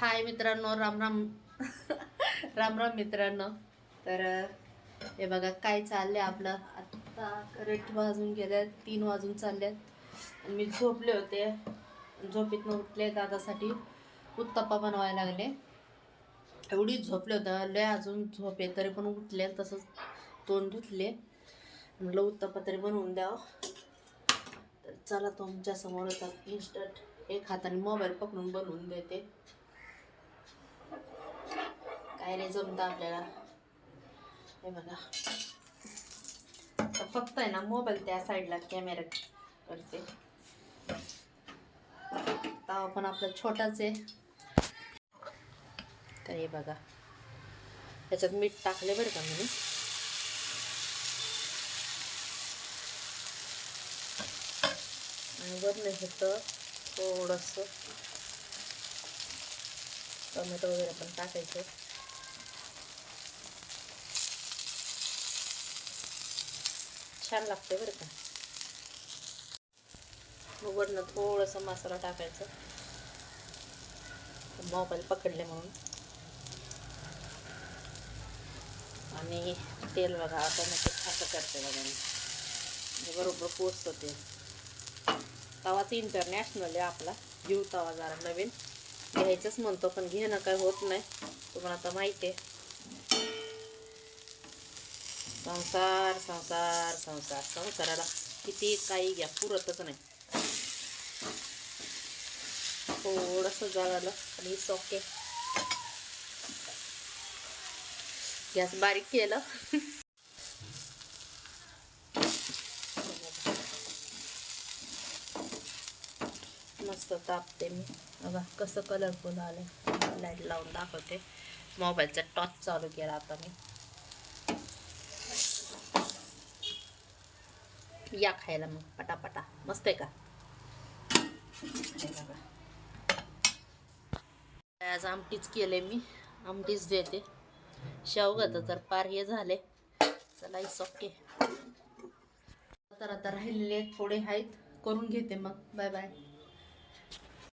हाय मित्रांनो रामराम राम. राम मित्रांनो. तर हे बघा काय चाललंय आपलं? आत्ता रेट वाजून गेल्या तीन वाजून चालल्यात आणि मी झोपले होते. झोपेतनं उठले दादासाठी. उत्तप्पा बनवायला लागले. एवढी झोपले होते. लय अजून झोप आहे तरी पण उठले. तसंच तोंड धुतले. म्हटलं उत्तप्पा तरी बनवून द्यावं. तर चला तुमच्यासमोर आता इन्स्टंट एक हाताने मोबाईल पकडून बनवून देते. काय नाही जमतं आपल्याला. हे बघा. फक्त आहे ना मोबाईल त्या साईडला कॅमेरा करते ताव पण आपला छोटाच आहे. तर हे बघा. त्याच्यात मीठ टाकले बरं का मी. आणि वरण घेतं थोडंसं टोमॅटो वगैरे पण टाकायचं. छान लागते बरं का. मग थोडंसं मसाला टाकायचं. मोबाईल पकडले म्हणून. आणि तेल बघा आता नक्की असं करते बघा मी. म्हणजे बरोबर पोचतो ते तवाच इंटरनॅशनल आहे आपला. घेऊ तवा जरा नवीन. घ्यायचंच म्हणतो पण घेणं काय होत नाही. तुम्हाला आता माहिती आहे. संसार संसार. संसार संसाराला हो? किती काही घ्या पुरतच नाही. थोडंसं जळालं आणि ओके गॅस बारीक केलं. मस्त तापते मी. बघा कसं कलरफुल आले लाइट लावून दाखवते. मोबाईलचा टॉच चालू केला आता मी. या खायला मग पटापटा. मस्त आहे का? आज आमटीच केले मी. आमटीच देते. शेवगाचं तर पार हे झाले. चला इस ओके तर आता राहिलेले थोडे आहेत. करून घेते मग. Bye bye